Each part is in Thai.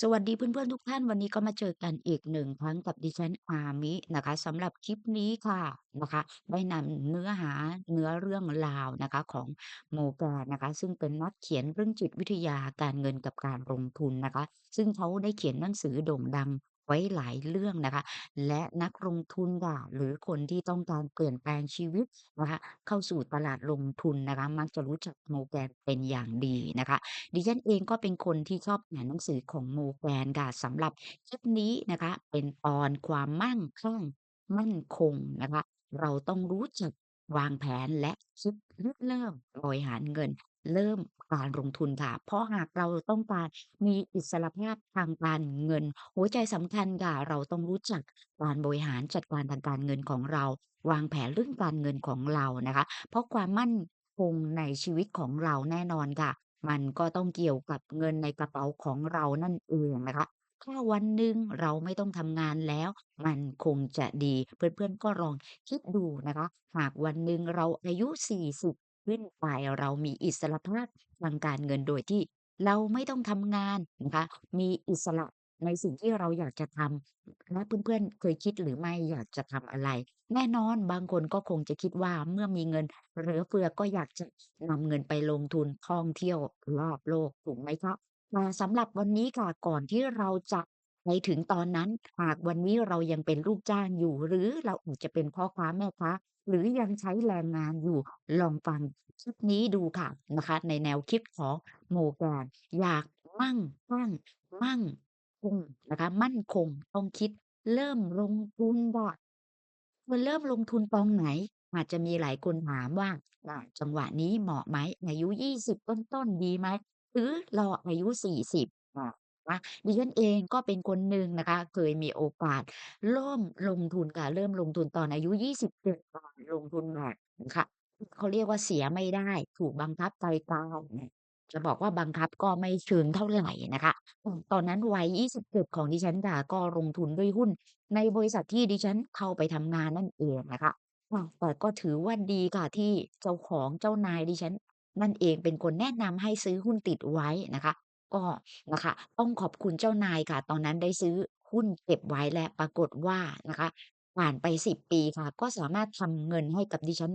สวัสดีเพื่อน ๆ ทุกท่าน วันนี้ก็มาเจอกันอีกหนึ่งครั้งกับดิฉัน อามิ นะคะสำหรับคลิปนี้ค่ะนะคะ ได้นำเนื้อหาเนื้อเรื่องราวนะคะของโมแกนนะคะ ซึ่งเป็นนักเขียนเรื่องจิตวิทยาการเงินกับการลงทุนนะคะ ซึ่งเขาได้เขียนหนังสือโด่งดัง ไว้หลายเรื่องนะคะ และนักลงทุนค่ะ หรือคนที่ต้องการเปลี่ยนแปลงชีวิตนะคะ เข้าสู่ตลาดลงทุนนะคะ มักจะรู้จักโมแกนเป็นอย่างดีนะคะ ดิฉันเองก็เป็นคนที่ชอบอ่านหนังสือของ Morgan ค่ะ สำหรับคลิปนี้นะคะ เป็นตอนความมั่งคั่ง มั่นคงนะคะ เราต้องรู้จักวางแผนและคิดริเริ่มบริหารเงิน เริ่ม การลงทุนค่ะ เพราะหากเราต้องการมีอิสรภาพทางการเงิน หัวใจสำคัญค่ะ เราต้องรู้จักการบริหารจัดการทางการเงินของเรา วางแผนเรื่องการเงินของเรานะคะ เพราะความมั่นคงในชีวิตของเราแน่นอนค่ะ มันก็ต้องเกี่ยวกับเงินในกระเป๋าของเรานั่นเองนะคะ ถ้าวันหนึ่งเราไม่ต้องทำงานแล้ว มันคงจะดี เพื่อนๆก็ลองคิดดูนะคะ หากวันหนึ่งเราอายุ 40 ขึ้นไปเรามีอิสรภาพทางการเงินโดยที่เราไม่ต้องทำงานนะคะ มีอิสระในสิ่งที่เราอยากจะทำและเพื่อนๆ เคยคิดหรือไม่อยากจะทำอะไร แน่นอนบางคนก็คงจะคิดว่าเมื่อมีเงินเหลือเฟือก็อยากจะนำเงินไปลงทุนท่องเที่ยวรอบโลกถูกไหมครับแต่สำหรับวันนี้ค่ะก่อนที่เราจะไปถึงตอนนั้นหากวันนี้เรายังเป็นลูกจ้างอยู่ หรือเราอาจจะเป็นพ่อค้าแม่ค้า หรือยังใช้แรงงานอยู่ ลองฟังคลิปนี้ดูค่ะนะคะ ในแนวคิดของ Morgan อยากมั่งคั่งมั่งคงนะคะ มั่นคงต้องคิดเริ่มลงทุนค่ะควรเริ่มลงทุนตอนไหน อาจจะมีหลายคนถามว่าอ่าจังหวะนี้เหมาะไหมอายุ20ต้นๆดีไหมหรือรออายุ40อ่า นะ ดิฉันเองก็เป็นคนหนึ่งนะคะ เคยมีโอกาสเริ่มลงทุนค่ะ เริ่มลงทุนตอนอายุ 27ค่ะลงทุนแบบค่ะ เขาเรียกว่าเสียไม่ได้ ถูกบังคับไกลๆจะบอกว่าบังคับก็ไม่เชิงเท่าไรนะคะ อืม ตอนนั้นวัย 27 ของดิฉันค่ะ ก็ลงทุนด้วยหุ้นในบริษัทที่ดิฉันเข้าไปทำงานนั่นเองนะคะแต่ก็ถือว่าดีค่ะ ที่เจ้าของ เจ้านายดิฉันนั่นเองเป็นคนแนะนำให้ซื้อหุ้นติดไว้นะคะ ก็นะคะ ต้องขอบคุณเจ้านายค่ะ ตอนนั้นได้ซื้อหุ้นเก็บไว้และปรากฏว่านะคะ ผ่านไป 10 ปีค่ะ ก็สามารถทำเงินให้กับดิฉัน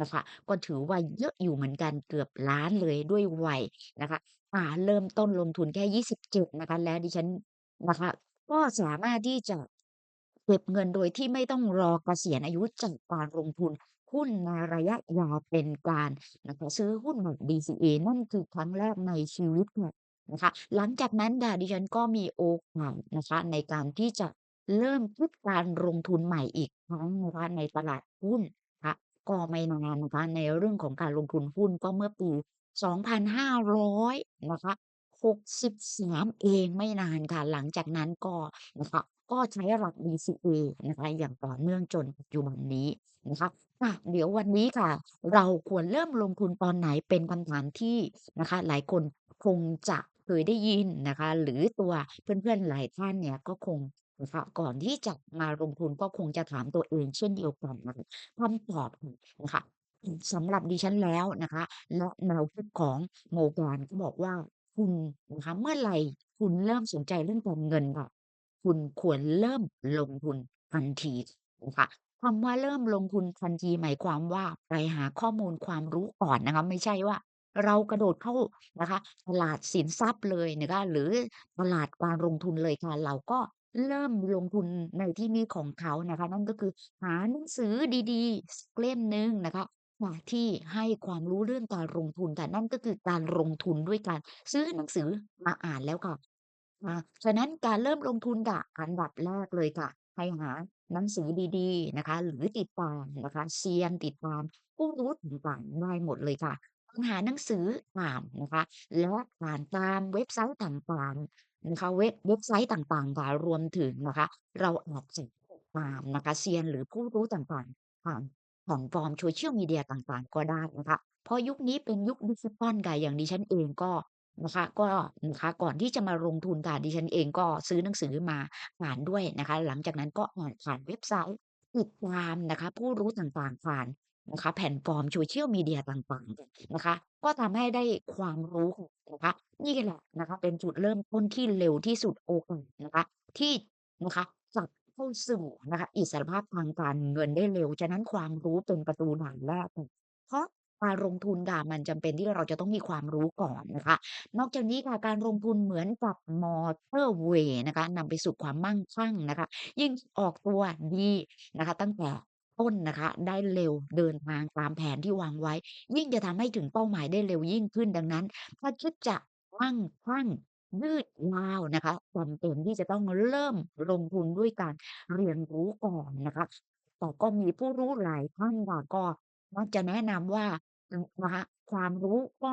นะคะ ก็ถือว่าเยอะอยู่เหมือนกันเกือบล้านเลยด้วยวัยนะคะ อ่า เริ่มต้นลงทุนแค่ 27 นะคะ แล้วดิฉันนะคะ ก็สามารถที่จะเก็บเงินโดยที่ไม่ต้องรอเกษียณอายุจากการลงทุนหุ้นในระยะยาวเป็นการนะคะ ซื้อหุ้นแบบ DCA นั่นคือครั้งแรกในชีวิตเนี่ย นะคะ หลังจากนั้นค่ะ ดิฉันก็มีโอกาสนะคะ ในการที่จะเริ่มคิดการลงทุนใหม่อีกครั้งนะคะในตลาดหุ้นนะคะ ก็ไม่นานนะคะ ในเรื่องของการลงทุนหุ้นก็เมื่อปี 2,500 นะคะ 63 เองไม่นานค่ะ หลังจากนั้นก็ นะคะ ก็ใช้หลัก DCA นะคะ อย่างต่อเนื่องจนปัจจุบันนี้นะคะะเดี๋ยววันนี้ค่ะ เราควรเริ่มลงทุนตอนไหนเป็นคำถามที่นะคะ หลายคนคงจะ เคยได้ยินนะคะ หรือตัวเพื่อน ๆ หลายท่านเนี่ยก็คงนะคะก่อนที่จะมาลงทุนก็คงจะถามตัวเองเช่นเดียวกันนะคะคำตอบนะคะสำหรับดิฉันแล้วนะคะและแนวคิดของ Morgan ก็บอกว่าคุณนะคะเมื่อไหร่คุณเริ่มสนใจเรื่องการเงินค่ะ คุณควรเริ่มลงทุนทันทีนะคะคำว่าเริ่มลงทุนทันทีหมายความว่าไปหาข้อมูลความรู้ก่อนนะคะ ไม่ใช่ว่า เรากระโดดเข้านะคะตลาดสินทรัพย์เลยนะคะหรือตลาดการลงทุนเลยค่ะ เราก็เริ่มลงทุนในที่นี้ของเขานะคะ นั่นก็คือหาหนังสือดีๆสักเล่มหนึ่งนะคะที่ให้ความรู้เรื่องการลงทุนค่ะนั่นก็คือการลงทุนด้วยการซื้อหนังสือมาอ่านแล้วค่ะอาฉะนั้นการเริ่มลงทุนค่ะอันดับแรกเลยค่ะ ให้หาหนังสือดีๆนะคะ หรือติดตามนะคะเซียนติดตามผู้รู้ต่างๆได้หมดเลยค่ะ คุณหาหนังสืออ่านนะคะ และอ่านตามเว็บไซต์ต่าง ๆ นะคะ เว็บ เว็บไซต์ต่าง ๆ ค่ะ รวมถึงนะคะ เราอาจจะติดตามนะคะ เซียน หรือผู้รู้ต่าง ๆ ผ่านแพลตฟอร์ม Social Media ต่าง ๆ ก็ได้นะคะ เพราะยุคนี้เป็นยุคดิจิทัลค่ะ อย่างดิฉันเองก็นะคะ ก็นะคะ ก่อนที่จะมาลงทุนค่ะ ดิฉันเองก็ซื้อหนังสือมาอ่านด้วยนะคะ หลังจากนั้นก็อ่านผ่านเว็บไซต์ ติดตามนะคะ ผู้รู้ต่าง ๆ ผ่าน นะคะแพลตฟอร์ม Social Media ต่างๆนะคะ ก็ทำให้ได้ความรู้นะคะนี่แหละนะคะ เป็นจุดเริ่มต้นที่เร็วที่สุดโอกาสนะคะ ที่นะคะจะเข้าสู่นะคะ อิสรภาพทางการเงินได้เร็วฉะนั้นความรู้เป็นประตูด่านแรกเลยเพราะการลงทุนค่ะมันจำเป็นที่เราจะต้องมีความรู้ก่อนนะคะ นอกจากนี้ค่ะการลงทุนเหมือนกับมอเตอร์เวย์นะคะนำไปสู่ความมั่งคั่งนะคะ ยิ่งออกตัวดีนะคะ ตั้งแต่ ต้นนะคะ ได้เร็วเดินทางตามแผนที่วางไว้ ยิ่งจะทำให้ถึงเป้าหมายได้เร็วยิ่งขึ้นดังนั้น ถ้าคิดจะมั่งคั่งยืดยาวนะคะจำเป็นที่จะต้องเริ่มลงทุนด้วยการเรียนรู้ก่อนนะคะ แต่ก็มีผู้รู้หลายท่านค่ะก็มักจะแนะนำว่านะคะความรู้ก็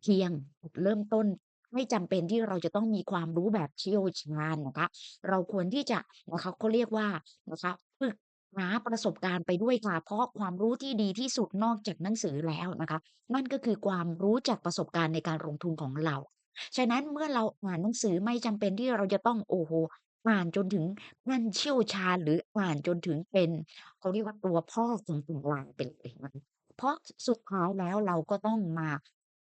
เพียงจุดเริ่มต้น ไม่จำเป็นที่เราจะต้องมีความรู้แบบเชี่ยวชาญนะคะ เราควรที่จะนะคะเขาเรียกว่านะคะ หาประสบการณ์ไปด้วยค่ะ เพราะความรู้ที่ดีที่สุดนอกจากหนังสือแล้วนะคะ นั่นก็คือความรู้จากประสบการณ์ในการลงทุนของเรา ฉะนั้นเมื่อเราอ่านหนังสือไม่จำเป็นที่เราจะต้องโอ้โฮอ่านจนถึงขั้นเชี่ยวชาญหรืออ่านจนถึงเป็นเขาเรียกว่าตัวพ่อของตำราไปเลยนะคะเพราะสุดท้ายแล้วเราก็ต้องมา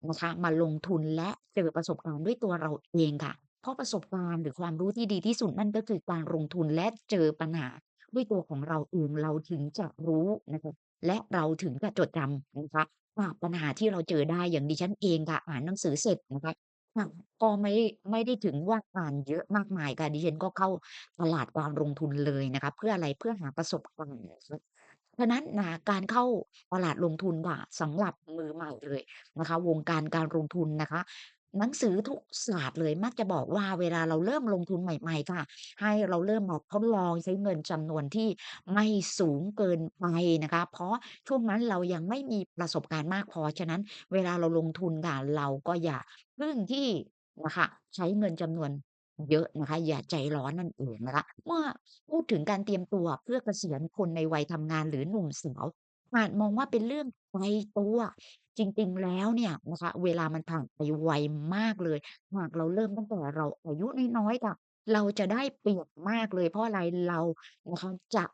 นะคะมาลงทุนและเจอประสบการณ์ด้วยตัวเราเองค่ะ เพราะประสบการณ์หรือความรู้ที่ดีที่สุดนั่นก็คือการลงทุนและเจอปัญหา ด้วยตัวของเราเองเราถึงจะรู้นะคะและเราถึงจะจดจำนะคะว่าปัญหาที่เราเจอได้อย่างดิฉันเองค่ะอ่านหนังสือเสร็จนะคะก็ไม่ไม่ได้ถึงว่าอ่านเยอะมากมายค่ะดิฉันก็เข้าตลาดการลงทุนเลยนะคะเพื่ออะไรเพื่อหาประสบการณ์นะคะฉะนั้นนะการเข้าตลาดลงทุนค่ะสำหรับมือใหม่เลยนะคะ วงการการลงทุนนะคะ หนังสือทุกศาสตร์เลยมักจะบอกว่าเวลาเราเริ่มลงทุนใหม่ ๆ ค่ะ ให้เราเริ่มแบบทดลองใช้เงินจำนวนที่ไม่สูงเกินไปนะคะ เพราะช่วงนั้นเรายังไม่มีประสบการณ์มากพอ ฉะนั้นเวลาเราลงทุนค่ะเราก็อย่าพึ่งที่นะคะใช้เงินจำนวนเยอะนะคะ อย่าใจร้อนนั่นเองนะคะ เมื่อพูดถึงการเตรียมตัวเพื่อเกษียณคนในวัยทำงานหรือหนุ่มสาว อาจมองว่าเป็นเรื่องไกลตัว จริง ๆ แล้วเนี่ยนะคะ เวลามันผ่านไปไวมากเลย หากเราเริ่มตั้งแต่เราอายุน้อย ๆ ค่ะ เราจะได้เปรียบมากเลย เพราะอะไร เรานะคะจะ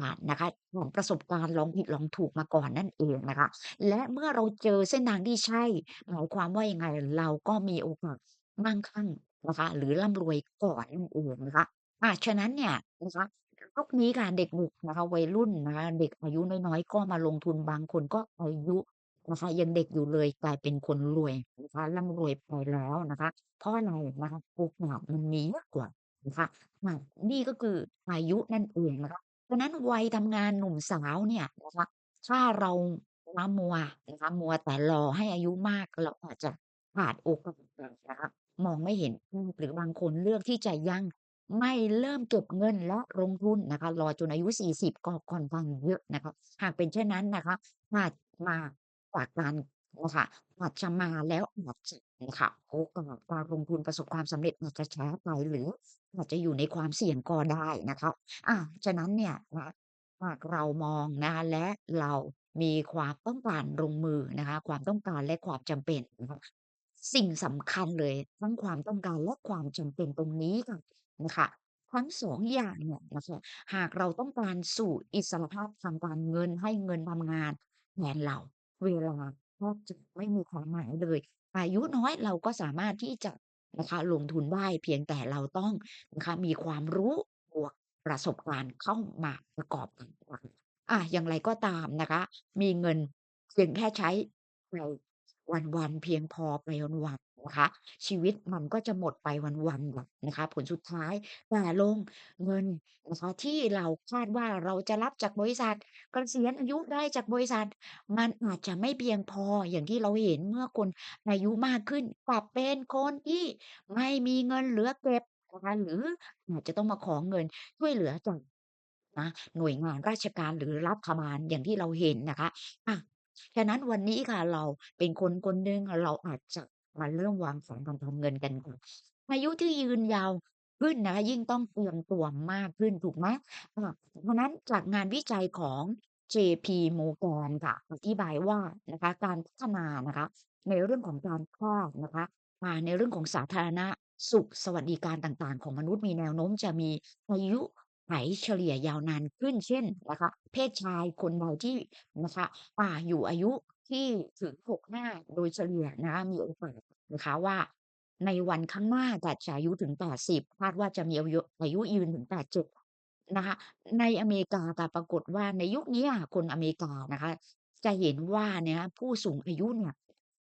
ผ่านนะคะ ผ่านประสบการณ์ลองผิดลองถูกมาก่อนนั่นเองนะคะ และเมื่อเราเจอเส้นทางที่ใช่ หมายความว่ายังไง เราก็มีโอกาสมั่งคั่งนะคะ หรือร่ำรวยก่อนนั่นเองนะคะ อา ฉะนั้นเนี่ยนะคะ ยุคนี้ค่ะ เด็กๆนะคะ วัยรุ่นนะคะ เด็กอายุน้อย ๆ ก็มาลงทุน บางคนก็อายุนะคะ ยังเด็กอยู่เลย กลายเป็นคนรวยนะคะ ร่ำรวยไปแล้วนะคะ เพราะอะไรนะคะ โอกาสมันมีเยอะกว่านะคะอานี่ก็คืออายุนั่นเองนะคะ ฉะนั้นวัยทำงานหนุ่มสาวเนี่ยนะคะ ถ้าเรามามัวนะคะ มัวแต่รอให้อายุมาก เราอาจจะพลาดโอกาสนะคะ มองไม่เห็นหรือบางคนเลือกที่จะยัง ไม่เริ่มเก็บเงินและลงทุนนะคะ รอจนอายุ 40 ก็ค่อนข้างเยอะนะคะ หากเป็นเช่นนั้นนะคะ อาจมาจากการนะคะอาจจะมาแล้วอาจจะนะคะโอกาสการลงทุนประสบความสำเร็จอาจจะช้าไปหรืออาจจะอยู่ในความเสี่ยงก็ได้นะคะอ่าฉะนั้นเนี่ยนะหากเรามองนะคะและเรามีความต้องการลงมือนะคะ ความต้องการและความจำเป็นนะคะ สิ่งสำคัญเลยทั้งความต้องการและความจำเป็นตรงนี้ค่ะ คะทั้ง 2 อย่างเนี่ยนะคะหากเราต้องการสู่อิสรภาพทางการเงิน ให้เงินทำงานแทนเรา เวลาแทบจะไม่มีความหมายเลย อายุน้อยเราก็สามารถที่จะนะคะ ลงทุนได้ เพียงแต่เราต้องนะคะมีความรู้บวกประสบการณ์เข้ามาประกอบกันนะคะอา อย่างไรก็ตามนะคะ มีเงินเพียงแค่ใช้ไปวัน ๆ เพียงพอไปวัน ๆ นะคะ ชีวิตมันก็จะหมดไปวันๆแบบนะคะ ผลสุดท้ายแต่ลงเงินนะคะที่เราคาดว่าเราจะรับจากบริษัทเกษียณอายุได้จากบริษัท มันอาจจะไม่เพียงพออย่างที่เราเห็นเมื่อคนอายุมากขึ้นกลับเป็นคนที่ไม่มีเงินเหลือเก็บนะคะหรืออาจจะต้องมาขอเงินช่วยเหลือจากนะหน่วยงานราชการหรือรัฐบาลอย่างที่เราเห็นนะคะอาฉะนั้นวันนี้ค่ะเราเป็นคนคนหนึ่งเราอาจจะ มาเริ่มวางแผนการทำเงินกันค่ะอายุที่ยืนยาวขึ้นนะคะยิ่งต้องเตรียมตัวมากขึ้นถูกไหม?อาเพราะนั้นจากงานวิจัยของ JP Morgan ค่ะอธิบายว่านะคะการพัฒนานะคะ ในเรื่องของการแพทย์นะคะอ่าในเรื่องของสาธารณสุขสวัสดิการต่างๆ ของมนุษย์มีแนวโน้มจะมีอายุไขเฉลี่ยยาวนานขึ้นเช่นนะคะ เพศชายคนใดที่นะคะอ่าอยู่อายุ ที่ถึง 65 โดยเฉลี่ยนะคะ มีโอกาสนะคะว่า ในวันข้างหน้าอาจจะอายุถึง 80 คาดว่าจะมีอายุอายุยืนถึง 87 นะคะ ในอเมริกาค่ะ ปรากฏว่าในยุคนี้ยคนอเมริกานะคะ จะเห็นว่าเนี่ยผู้สูงอายุเนี่ย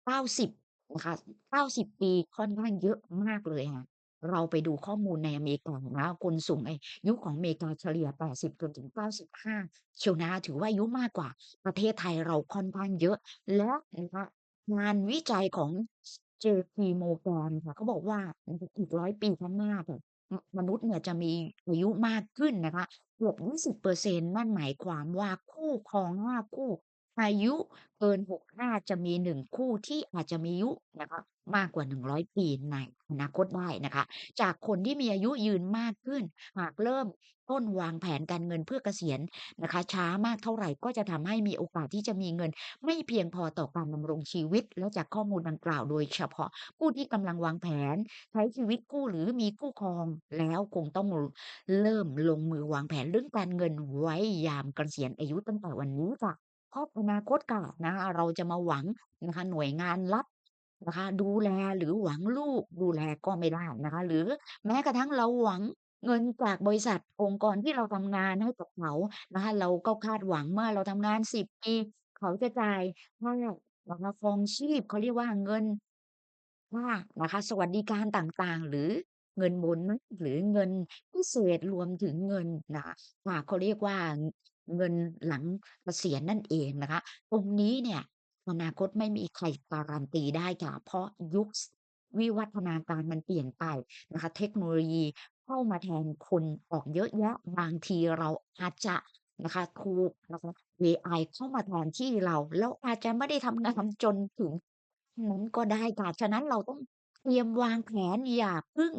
90 นะคะ 90 ปีค่อนข้างเยอะมากเลยค่ะ เราไปดูข้อมูลในอเมริกานะคนสูงอายุของอเมริกาเฉลี่ย 80จนถึง 95เชียวนะถือว่าอายุมากกว่าประเทศไทยเราค่อนข้างเยอะ และนะคะงานวิจัยของ JP Morgan ค่ะเขาบอกว่าอีก100ปีข้างหน้าค่ะมนุษย์เนี่ยจะมีอายุมากขึ้นนะคะเกือบ20%นั่นหมายความว่าคู่ครอง5คู่ อายุเกิน 65 จะมี 1 คู่ที่อาจจะมีอายุนะคะมากกว่า 100 ปีในอนาคตได้นะคะ จากคนที่มีอายุยืนมากขึ้น หากเริ่มต้นวางแผนการเงินเพื่อเกษียณนะคะ ช้ามากเท่าไรก็จะทำให้มีโอกาสที่จะมีเงินไม่เพียงพอต่อการดำรงชีวิต และจากข้อมูลดังกล่าวโดยเฉพาะผู้ที่กำลังวางแผน ใช้ชีวิตคู่หรือมีคู่ครองแล้วคงต้องเริ่มลงมือวางแผนเรื่องการเงินไว้ยามเกษียณอายุตั้งแต่วันนี้ค่ะ เพราะอนาคตค่ะนะคะเราจะมาหวังนะคะหน่วยงานรัฐนะคะดูแลหรือหวังลูกดูแลก็ไม่ได้นะคะ หรือแม้กระทั่งเราหวังเงินจากบริษัทองค์กรที่เราทำงานให้กับเขานะคะ เราก็คาดหวังเมื่อเราทำงาน10ปีเขาจะจ่ายค่านะคะครองชีพเขาเรียกว่าเงินค่านะคะ สวัสดิการต่างๆ หรือเงินโบนัสหรือเงินพิเศษรวมถึงเงินนะคะค่ะเขาเรียกว่า เงินหลังเกษียณนั่นเองนะคะ ตรงนี้เนี่ย อนาคตไม่มีใครการันตีได้ค่ะ เพราะยุควิวัฒนาการมันเปลี่ยนไปนะคะ เทคโนโลยีเข้ามาแทนคนออกเยอะแยะ บางทีเราอาจจะนะคะถูกนะคะเอไอเข้ามาแทนที่เราเราอาจจะไม่ได้ทำงานจนถึงนั้นก็ได้ค่ะ ฉะนั้นเราต้อง เตรียมวางแผน อย่าพึ่ง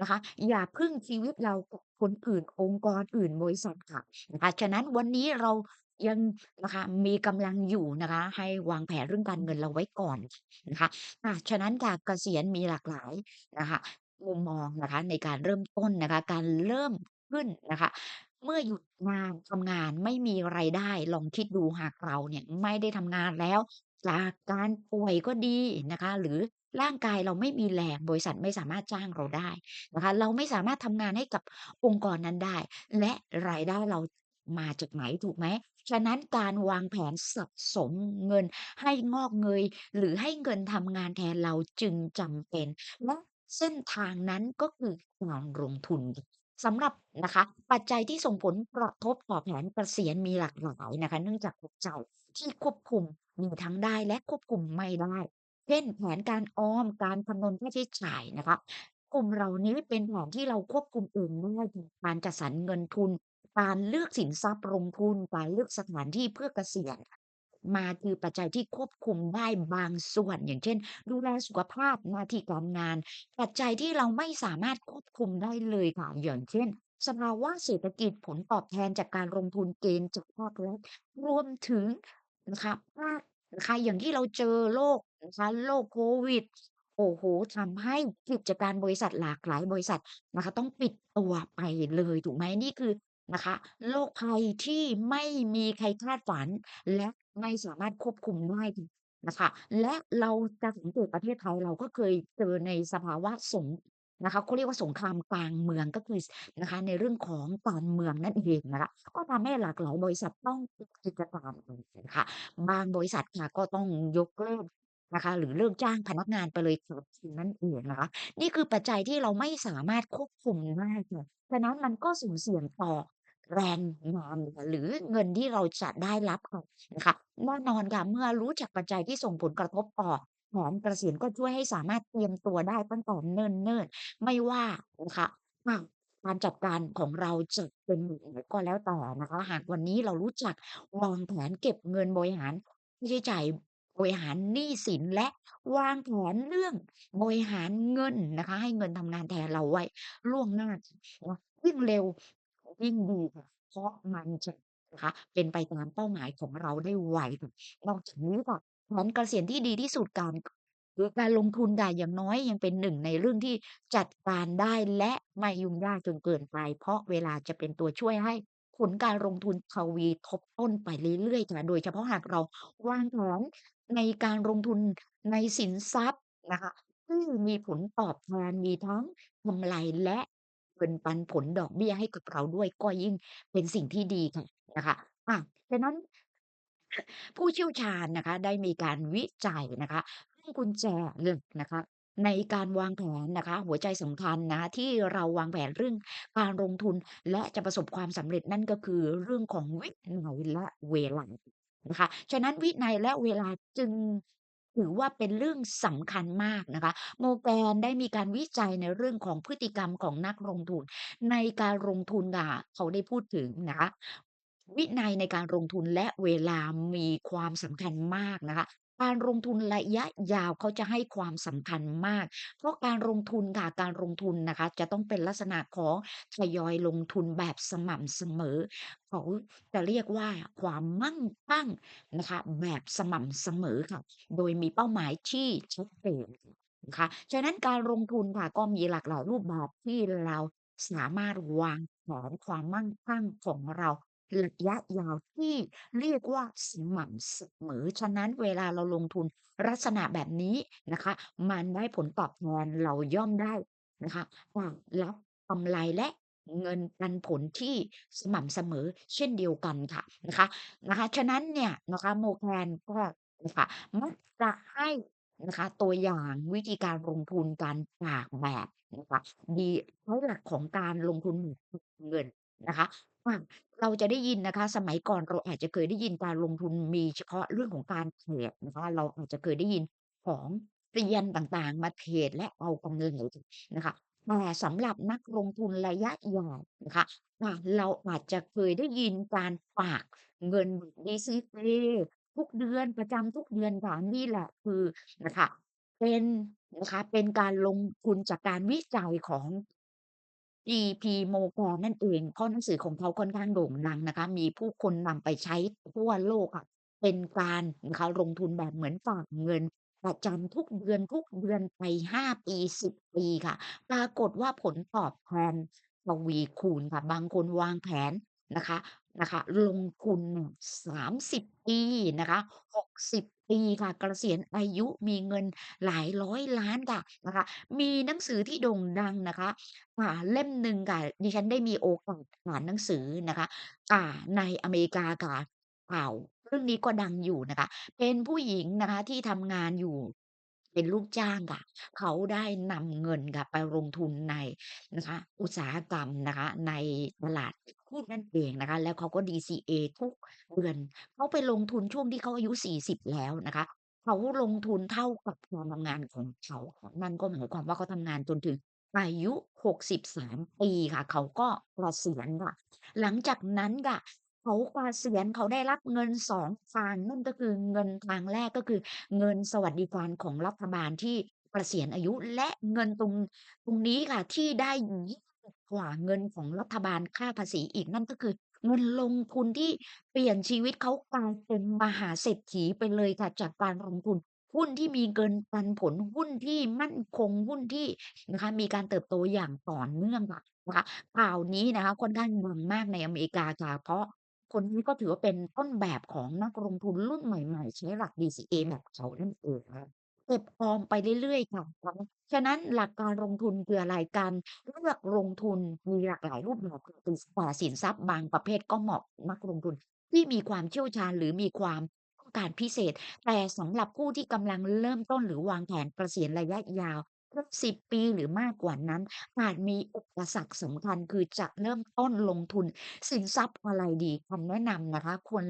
นะคะ อย่าพึ่งชีวิตเรากับคนอื่น องค์กรอื่น บริษัทค่ะนะคะ ฉะนั้นวันนี้เรายังนะคะ มีกำลังอยู่นะคะ ให้วางแผนเรื่องการเงินเราไว้ก่อนนะคะ อ่า ฉะนั้นค่ะเกษียณมีหลากหลายนะคะ มุมมองนะคะ ในการเริ่มต้นนะคะ การเริ่มขึ้นนะคะ เมื่อหยุดงานทำงานไม่มีรายได้ ลองคิดดูหากเราเนี่ยไม่ได้ทำงานแล้ว จากการป่วยก็ดีนะคะ หรือ ร่างกายเราไม่มีแรงบริษัทไม่สามารถจ้างเราได้นะคะ เราไม่สามารถทำงานให้กับองค์กรนั้นได้ และรายได้เรามาจากไหนถูกไหม ฉะนั้นการวางแผนสะสมเงินให้งอกเงย หรือให้เงินทำงานแทนเราจึงจำเป็น และเส้นทางนั้นก็คือการลงทุนสำหรับนะคะ ปัจจัยที่ส่งผลกระทบต่อแผนเกษียณมีหลากหลายนะคะ เนื่องจากปัจจัยที่ควบคุมมีทั้งได้และควบคุมไม่ได้ เช่น แผนการออม การคำนวณค่าใช้จ่ายนะคะ กลุ่มเหล่านี้เป็นแผนที่เราควบคุมเองได้การจัดสรรเงินทุน การเลือกสินทรัพย์ลงทุน การเลือกสถานที่เพื่อเกษียณ มาคือปัจจัยที่ควบคุมได้บางส่วน อย่างเช่น ดูแลสุขภาพ หน้าที่การงาน ปัจจัยที่เราไม่สามารถควบคุมได้เลยค่ะ อย่างเช่น สภาวะเศรษฐกิจ ผลตอบแทนจากการลงทุน เกณฑ์จากภาครัฐ รวมถึงนะคะภาคนะคะ อย่างที่เราเจอโรค นะคะโรคโควิด โอ้โฮทำให้กิจการบริษัทหลากหลายบริษัทนะคะ ต้องปิดตัวไปเลยถูกไหมนี่คือนะคะโรคภัยที่ไม่มีใครคาดฝัน และไม่สามารถควบคุมได้นะคะ และเราจะสังเกตประเทศไทยเราก็เคยเจอในสภาวะสงนะคะเขาเรียกว่าสงครามกลางเมืองก็คือนะคะ ในเรื่องของการเมืองนั่นเองนะคะก็ทำให้หลากหลายบริษัทต้องปิดกิจการนะคะบางบริษัทค่ะก็ต้องยกเลิก นะคะ หรือเลิกจ้างพนักงานไปเลยนั่นเองนะคะ นี่คือปัจจัยที่เราไม่สามารถควบคุมได้ค่ะฉะนั้นมันก็สุ่มเสี่ยงต่อแรงงานหรือเงินที่เราจะได้รับค่ะนะคะแน่นอนค่ะเมื่อรู้จักปัจจัยที่ส่งผลกระทบต่อแผนเกษียณก็ช่วยให้สามารถเตรียมตัวได้ตั้งแต่เนิ่นๆไม่ว่านะคะการจัดการของเราจะเป็นแบบไหนก็แล้วแต่นะคะ หากวันนี้เรารู้จักวางแผนเก็บเงินบริหารค่าใช้จ่าย บริหารหนี้สินและวางแผนเรื่องบริหารเงินนะคะ ให้เงินทำงานแทนเราไว้ล่วงหน้าเนาะยิ่งเร็วยิ่งดีค่ะเพราะมันจะนะคะเป็นไปตามเป้าหมายของเราได้ไวนอกจากนี้ค่ะแผนเกษียณที่ดีที่สุดการหรือการลงทุนค่ะอย่างน้อยยังเป็นหนึ่งในเรื่องที่จัดการได้และไม่ยุ่งยากจนเกินไป เพราะเวลาจะเป็นตัวช่วยให้ผลการลงทุนทวีทบต้นไปเรื่อยๆค่ะโดยเฉพาะหากเราวางแผน ในการลงทุนในสินทรัพย์นะคะที่มีผลตอบแทน มีทั้งกำไร และเงินปันผลดอกเบี้ยให้กับเราด้วย ก็ยิ่งเป็นสิ่งที่ดีค่ะ นะคะอาฉะนั้น ผู้เชี่ยวชาญนะคะ ได้มีการวิจัยนะคะเรื่องกุญแจหลักนะคะ ในการวางแผนนะคะ หัวใจสำคัญนะที่เราวางแผนเรื่องการลงทุน และจะประสบความสำเร็จ นั่นก็คือเรื่องของวินัยและเวลา นะคะ ฉะนั้นวินัยและเวลาจึงถือว่าเป็นเรื่องสำคัญมากนะคะ โมแกนได้มีการวิจัยในเรื่องของพฤติกรรมของนักลงทุน ในการลงทุนค่ะเขาได้พูดถึงนะคะ วินัยในการลงทุนและเวลามีความสำคัญมากนะคะ การลงทุนระยะยาวเขาจะให้ความสำคัญมาก เพราะการลงทุนค่ะ การลงทุนนะคะ จะต้องเป็นลักษณะของทยอยลงทุนแบบสม่ำเสมอ เขาจะเรียกว่าความมั่งคั่งนะคะ แบบสม่ำเสมอค่ะ โดยมีเป้าหมายที่ชัดเจนนะคะ ฉะนั้นการลงทุนค่ะก็มีหลากหลายรูปแบบที่เราสามารถวางแผนความมั่งคั่งของเรา ระยะยาวที่เรียกว่าสม่ำเสมอ ฉะนั้นเวลาเราลงทุนลักษณะแบบนี้นะคะ มันได้ผลตอบแทนเราย่อมได้นะคะรับกำไรและเงินปันผลที่สม่ำเสมอเช่นเดียวกันค่ะนะคะนะคะฉะนั้นเนี่ยนะคะ Morgan ก็นะคะมักจะให้นะคะตัวอย่างวิธีการลงทุนการฝากแบบนะคะดีใช้หลักของการลงทุนเงิน นะคะอาเราจะได้ยินนะคะ สมัยก่อนเราอาจจะเคยได้ยินการลงทุนมีเฉพาะเรื่องของการเทรดนะคะ เราอาจจะเคยได้ยินของเซียนต่างๆ มาเทรดและเอากำไรนนะคะแต่สำหรับนักลงทุนระยะยาวนะคะอาเราอาจจะเคยได้ยินการฝากเงินแบบ DCA ทุกเดือนประจำทุกเดือนค่ะนี่แหละคือนะคะ เป็นนะคะเป็นการลงทุนจากการวิจัยของ G.P. Morgan นั่นเอง เพราะหนังสือของเขาค่อนข้างโด่งดังนะคะ มีผู้คนนำไปใช้ทั่วโลกค่ะ เป็นการนะคะลงทุนแบบเหมือนฝากเงิน ประจำทุกเดือน ทุกเดือนไป 5 ปี 10 ปีค่ะ ปรากฏว่าผลตอบแทนทวีคูณค่ะ บางคนวางแผนนะคะ นะคะ ลงทุน 30 ปีนะคะ 60 ปีค่ะ เกษียณอายุมีเงินหลายร้อยล้านค่ะนะคะ มีหนังสือที่โด่งดังนะคะ อ่า เล่มหนึ่งค่ะ ดิฉันได้มีโอกาสอ่านหนังสือนะคะ อ่า ในอเมริกาค่ะ ข่าวเรื่องนี้ก็ดังอยู่นะคะ เป็นผู้หญิงนะคะที่ทำงานอยู่ เป็นลูกจ้างค่ะ เขาได้นำเงินค่ะไปลงทุนในนะคะ อุตสาหกรรมนะคะ ในตลาด หุ้นนั่นเองนะคะ แล้วเขาก็ DCA ทุกเดือนเขาไปลงทุนช่วงที่เขาอายุ 40 แล้วนะคะเขาลงทุนเท่ากับการทำงานของเขาค่ะนั่นก็หมายความว่าเขาทำงานจนถึงอายุ 63 ปีค่ะ เขาก็เกษียณค่ะ หลังจากนั้นค่ะเขาเกษียณเขาได้รับเงิน2ทางนั่นก็คือเงินทางแรกก็คือ เงินสวัสดิการของรัฐบาลที่เกษียณอายุและเงินตรงตรงนี้ค่ะที่ได้ยิ่ง กว่าเงินของรัฐบาลค่าภาษีอีก นั่นก็คือเงินลงทุนที่เปลี่ยนชีวิตเขากลายเป็นมหาเศรษฐีไปเลยค่ะจากการลงทุน หุ้นที่มีเงินปันผลหุ้นที่มั่นคงหุ้นที่นะคะมีการเติบโตอย่างต่อเนื่องค่ะนะคะข่าวนี้นะคะค่อนข้างดังมากในอเมริกาค่ะเพราะคนนี้ก็ถือว่าเป็นต้นแบบของนักลงทุนรุ่นใหม่ๆใช้หลัก DCA แบบเขานั่นเองค่ะ เก็บออมไปเรื่อย ๆ ค่ะ ฉะนั้นหลักการลงทุนคืออะไร การเลือกลงทุนมีหลากหลายรูปแบบคือแต่สินทรัพย์บางประเภทก็เหมาะนักลงทุนที่มีความเชี่ยวชาญ หรือมีความต้องการพิเศษ แต่สำหรับผู้ที่กำลังเริ่มต้น หรือวางแผนเกษียณระยะยาว สัก 10 ปี หรือมากกว่านั้น อาจมีอุปสรรคสำคัญ คือจะเริ่มต้นลงทุนสินทรัพย์อะไรดี คำแนะนำนะคะ ควร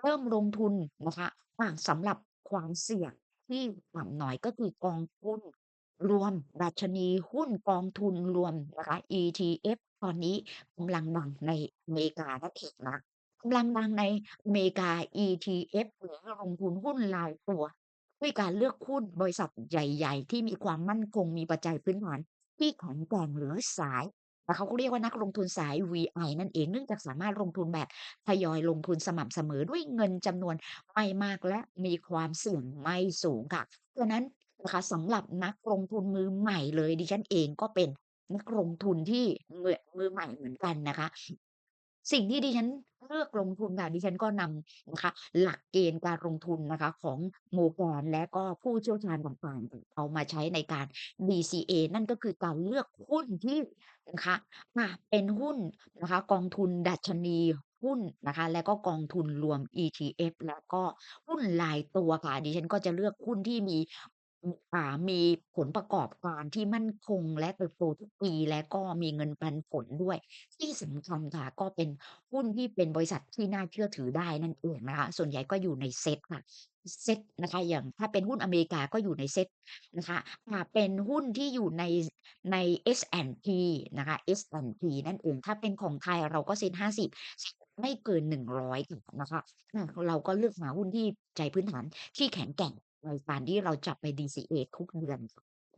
เริ่มลงทุนนะคะอาสำหรับความเสี่ยง ที่ต่ำหน่อย ก็คือกองทุนรวม ดัชนีหุ้นกองทุนรวมนะคะ ETF ตอนนี้กำลังดังในอเมริกานั่นเองนะกำลังดังในอเมริกา ETF หรือลงทุนหุ้นรายตัว ด้วยการเลือกหุ้นบริษัทใหญ่ ๆ ที่มีความมั่นคงมีปัจจัยพื้นฐานที่แข็งแกร่งหรือสาย เขาเรียกว่านักลงทุนสาย VI นั่นเองเนื่องจากสามารถลงทุนแบบทยอยลงทุนสม่ำเสมอด้วยเงินจำนวนไม่มากและมีความเสี่ยงไม่สูงค่ะดังนั้นนะคะสำหรับนักลงทุนมือใหม่เลยดิฉันเองก็เป็นนักลงทุนที่เหมือนมือใหม่เหมือนกันนะคะ สิ่งที่ดิฉันเลือกลงทุนค่ะ ดิฉันก็นำนะคะ หลักเกณฑ์การลงทุนนะคะ ของ Morgan และก็ผู้เชี่ยวชาญต่างๆ เอามาใช้ในการ DCA นั่นก็คือการเลือกหุ้นที่นะคะอ่าเป็นหุ้นนะคะ กองทุนดัชนีหุ้นนะคะ แล้วก็กองทุนรวม ETF แล้วก็หุ้นรายตัวค่ะ ดิฉันก็จะเลือกหุ้นที่มี อืมอ่า มีผลประกอบการที่มั่นคง และเติบโตทุกปี และก็มีเงินปันผลด้วย ที่สำคัญค่ะ ก็เป็นหุ้นที่เป็นบริษัทที่น่าเชื่อถือได้นั่นเองนะคะ ส่วนใหญ่ก็อยู่ในเซ็ตค่ะ เซ็ตนะคะ อย่างถ้าเป็นหุ้นอเมริกาก็อยู่ในเซ็ตนะคะ อ่า เป็นหุ้นที่อยู่ใน ใน S&P นะคะ S&P นั่นเอง ถ้าเป็นของไทยเราก็เซ็ต50เซ็ตไม่เกิน 100 ค่ะ นะคะ อา เราก็เลือกหาหุ้นที่ปัจพื้นฐานที่แข็งแกร่ง ในการที่เราจะไป DCA ทุกเดือน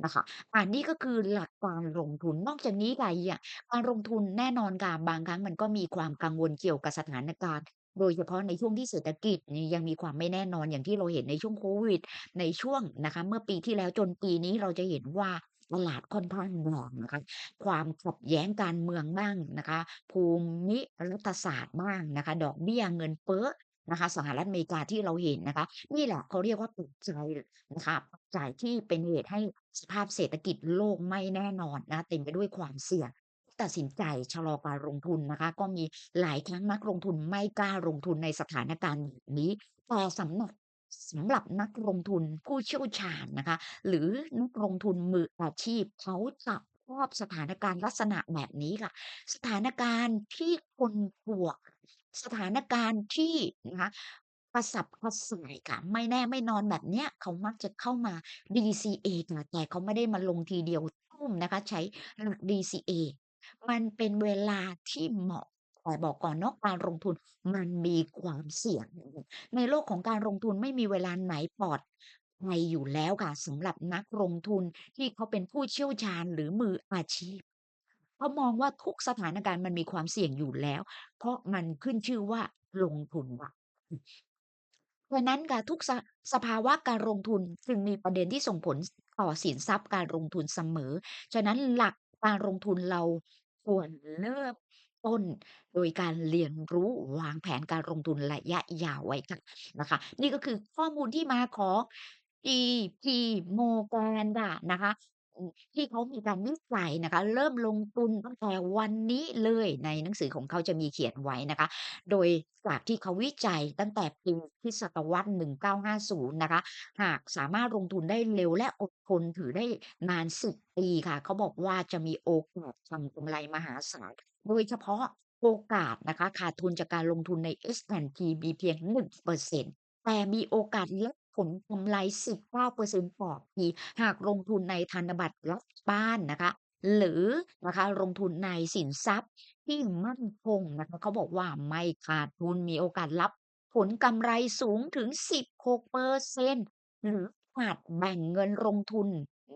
นะคะอานี่ก็คือหลักการลงทุน นอกจากนี้ค่ะอย่างการลงทุนแน่นอนค่ะ บางครั้งมันก็มีความกังวลเกี่ยวกับสถานการณ์ โดยเฉพาะในช่วงที่เศรษฐกิจนี่ยังมีความไม่แน่นอน อย่างที่เราเห็นในช่วงโควิด ในช่วงนะคะเมื่อปีที่แล้วจนปีนี้ เราจะเห็นว่าตลาดค่อนข้างแรงนะคะ ความขัดแย้งการเมืองบ้างนะคะ ภูมิรัฐศาสตร์บ้างนะคะ ดอกเบี้ย เงินเฟ้อ นะคะสหรัฐอเมริกาที่เราเห็นนะคะ นี่แหละเขาเรียกว่าปัจจัยนะคะปัจจัยที่เป็นเหตุให้สภาพเศรษฐกิจโลกไม่แน่นอนนะเต็มไปด้วยความเสี่ยงตัดสินใจชะลอการลงทุนนะคะ ก็มีหลายครั้งนักลงทุนไม่กล้าลงทุนในสถานการณ์แบบนี้แต่สำหรับสำหรับนักลงทุนผู้เชี่ยวชาญนะคะ หรือนักลงทุนมืออาชีพเขาจะชอบสถานการณ์ลักษณะแบบนี้ค่ะ สถานการณ์ที่คนกลัว สถานการณ์ที่นะคะกระสับกระส่ายค่ะ ไม่แน่ไม่นอนแบบเนี้ยเขามักจะเข้ามา DCA ค่ะแต่เขาไม่ได้มาลงทีเดียวตุ้มนะคะ ใช้หลัก DCA มันเป็นเวลาที่เหมาะแต่บอกก่อนเนาะการลงทุนมันมีความเสี่ยง ในโลกของการลงทุนไม่มีเวลาไหนปลอดภัยอยู่แล้วค่ะสำหรับนักลงทุนที่เขาเป็นผู้เชี่ยวชาญหรือมืออาชีพ เขามองว่าทุกสถานการณ์มันมีความเสี่ยงอยู่แล้ว เพราะมันขึ้นชื่อว่าลงทุนค่ะฉะนั้นค่ะทุกสสภาวะการลงทุนจึงมีประเด็นที่ส่งผลต่อสินทรัพย์การลงทุนเสมอ ฉะนั้นหลักการลงทุนเราควรเริ่มต้นโดยการเรียนรู้วางแผนการลงทุนระยะยาวไว้ค่ะนะคะ นี่ก็คือข้อมูลที่มาของ JP Morgan ค่ะนะคะ ที่เขามีการวิจัยนะคะ เริ่มลงทุนตั้งแต่วันนี้เลยในหนังสือของเขาจะมีเขียนไว้นะคะ โดยจากที่เขาวิจัยตั้งแต่ปีคริสตศตวรรษ 1950 นะคะ หากสามารถลงทุนได้เร็วและอดทนถือได้นาน 10 ปีค่ะ เขาบอกว่าจะมีโอกาสทำกำไรมหาศาลโดยเฉพาะโอกาสนะคะขาดทุนจากการลงทุนใน S&P มีเพียง 1%แต่มีโอกาสลด ผลกำไร 19%ต่อปี หากลงทุนในพันบัตรรัฐบาลนะคะ หรือนะคะลงทุนในสินทรัพย์ที่มั่นคงนะคะเขาบอกว่าไม่ขาดทุนมีโอกาสรับผลกำไรสูงถึง 16%หรืออาจแบ่งเงินลงทุน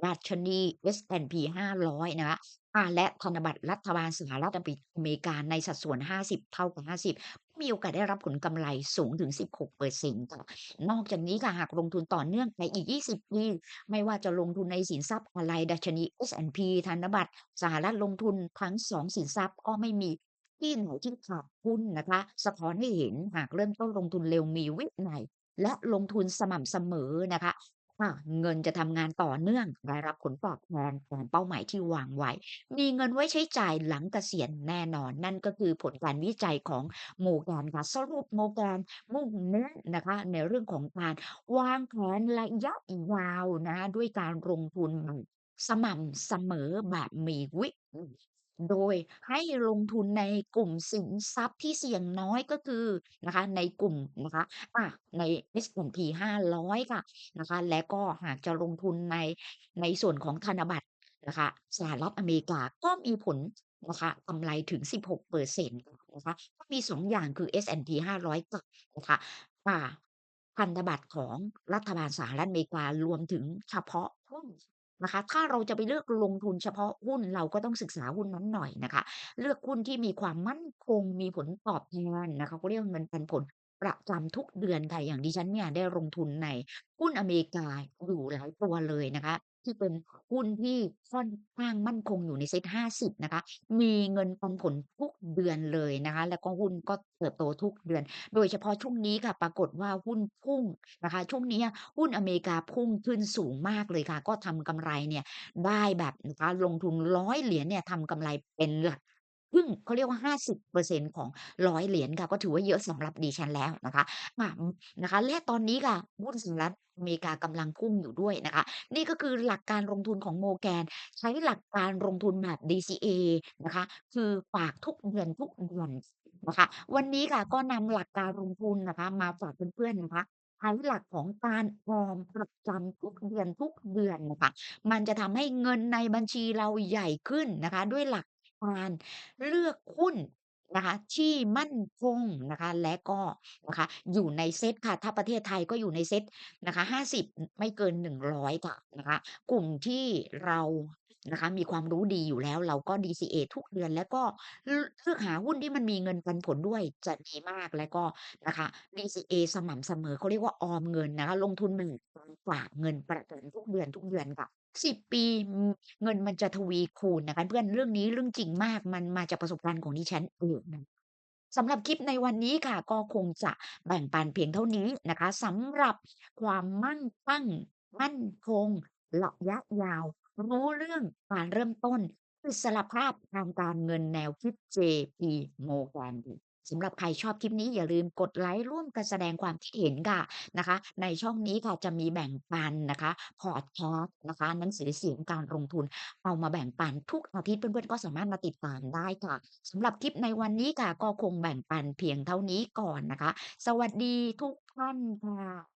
ดัชนี S&P 500 นะคะและพันบัตรรัฐบาลสหรัฐอเมริกาในสัดส่วน 50 เท่ากับ50 มีโอกาสได้รับผลกำไรสูงถึง 16%ค่ะนอกจากนี้ค่ะหากลงทุนต่อเนื่องไปอีก 20 ปี ไม่ว่าจะลงทุนในสินทรัพย์อะไรดัชนี S&P พันบัตรสหรัฐลงทุนทั้ง 2 สินทรัพย์ก็ไม่มีที่ไหนที่ขาดทุนนะคะ สะท้อนให้เห็นหากเริ่มต้นลงทุนเร็วมีวินัยและลงทุนสม่ำเสมอนะคะ ค่ะ เงินจะทำงานต่อเนื่องได้รับผลตอบแทนตามเป้าหมายที่วางไว้ มีเงินไว้ใช้จ่ายหลังเกษียณแน่นอน นั่นก็คือผลการวิจัยของ Morgan ค่ะสรุป Morgan มุ่งเน้นนะคะ ในเรื่องของการวางแผนระยะยาวนะ ด้วยการลงทุนแบบสม่ำเสมอแบบมีวินัย โดยให้ลงทุนในกลุ่มสินทรัพย์ที่เสี่ยงน้อยก็คือนะคะ ในกลุ่มนะคะ อ่า ใน S&P 500 ค่ะนะคะ และก็หากจะลงทุนใน ในส่วนของพันบัตรนะคะสหรัฐอเมริกาก็มีผลนะคะกำไรถึง 16%นะคะ ก็มี2องอย่างคือ S&P 500กับนะคะอ่าพันธบัตรของรัฐบาลสหรัฐอเมริการวมถึงเฉพาะหุ้น นะคะ ถ้าเราจะไปเลือกลงทุนเฉพาะหุ้นเราก็ต้องศึกษาหุ้นนั้นหน่อยนะคะ เลือกหุ้นที่มีความมั่นคงมีผลตอบแทนนะคะเขาเรียกเงินปันผลประจำทุกเดือนค่ะอย่างดิฉันเนี่ยได้ลงทุนในหุ้นอเมริกาอยู่หลายตัวเลยนะคะ ที่เป็นหุ้นที่ค่อนข้างมั่นคงอยู่ในเซ็ตห้าสิบนะคะ มีเงินปันผลทุกเดือนเลยนะคะ แล้วก็หุ้นก็เติบโตทุกเดือน โดยเฉพาะช่วงนี้ค่ะ ปรากฏว่าหุ้นพุ่งนะคะ ช่วงนี้หุ้นอเมริกาพุ่งขึ้นสูงมากเลยค่ะ ก็ทำกำไรเนี่ยได้แบบนะคะลงทุนร้อยเหรียญเนี่ยทำกำไรเป็นหลัก ครึ่งเขาเรียกว่า 50%ของ100เหรียญค่ะ ก็ถือว่าเยอะสำหรับดิฉันแล้วนะคะค่ะนะคะ และตอนนี้ค่ะหุ้นสหรัฐอเมริกากำลังพุ่งอยู่ด้วยนะคะ นี่ก็คือหลักการลงทุนของ Morgan ใช้หลักการลงทุนแบบ DCA นะคะ คือฝากทุกเดือนทุกเดือนนะคะวันนี้ค่ะก็นำหลักการลงทุนนะคะ มาฝากเพื่อนๆนะคะใช้หลักของการออมประจำทุกเดือนทุกเดือนนะคะมันจะทำให้เงินในบัญชีเราใหญ่ขึ้นนะคะ ด้วยหลัก การเลือกหุ้นนะคะ ที่มั่นคงนะคะ และก็นะคะ อยู่ในเซตค่ะ ถ้าประเทศไทยก็อยู่ในเซตนะคะ 50 ไม่เกิน 100 ค่ะนะคะ กลุ่มที่เรานะคะมีความรู้ดีอยู่แล้ว เราก็ DCA ทุกเดือน แล้วก็เลืเลือกหาหุ้นที่มันมีเงินปันผลด้วยจะดีมาก แล้วก็นะคะ DCA สม่ำเสมอเขาเรียกว่าออมเงินนะคะ ลงทุน1ฝากเงินประกันทุกเดือนๆค่ะ 10 ปี เงินมันจะทวีคูณนะคะเพื่อน เรื่องนี้เรื่องจริงมาก มันมาจากประสบการณ์ของดิฉันเองนะ สำหรับคลิปในวันนี้ค่ะ ก็คงจะแบ่งปันเพียงเท่านี้นะคะสำหรับความมั่งคั่ง มั่นคงระยะยาว รู้เรื่องการเริ่มต้นอิสรภาพทางการเงินแนวคิด JP Morgan สำหรับใครชอบคลิปนี้อย่าลืมกดไลค์ร่วมกันแสดงความคิดเห็นค่ะนะคะ ในช่องนี้ค่ะจะมีแบ่งปันนะคะพอดแคสต์นะคะหนังสือเสียงการลงทุน เอามาแบ่งปันทุกอาทิตย์เพื่อนๆก็สามารถมาติดตามได้ค่ะสำหรับคลิปในวันนี้ค่ะก็คงแบ่งปันเพียงเท่านี้ก่อนนะคะ สวัสดีทุกท่านค่ะ